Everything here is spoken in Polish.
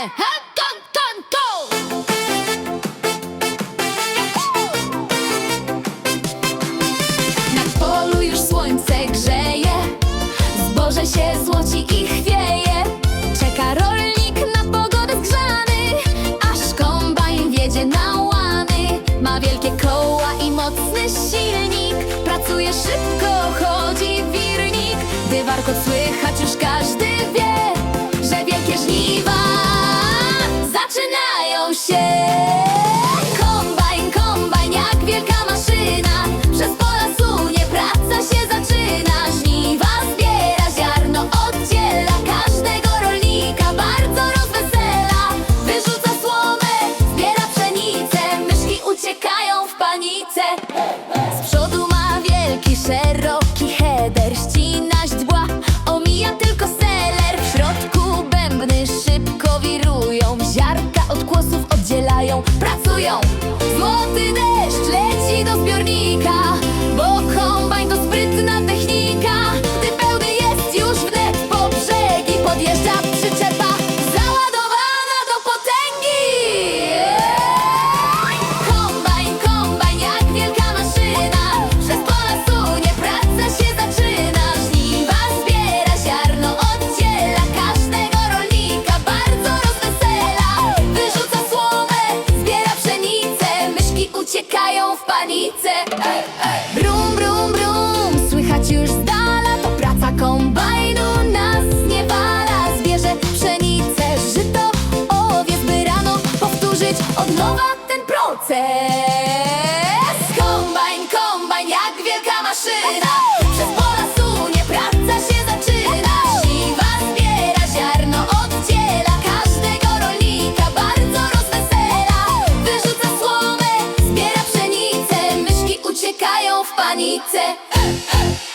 Ha, ton, ton, ton. Na polu już słońce grzeje Zboże się złoci i chwieje Czeka rolnik na pogodę zgrzany Aż kombajn wiedzie na łany Ma wielkie koła i mocny silnik Pracuje szybko, się. Kombajn, kombajn jak wielka maszyna. Przez pola sunie, praca się zaczyna. Żniwa zbiera ziarno, oddziela. Każdego rolnika bardzo rozwesela. Wyrzuca słomę, zbiera pszenicę. Myszki uciekają w panice. Z przodu ma wielki, szeroki Pracują, złoty uciekają w panice. Brum, brum, brum, słychać już z dala To praca kombajnu nas zniewala Zbierze pszenicę, żyto, owiec by rano Powtórzyć od nowa ten proces w panice.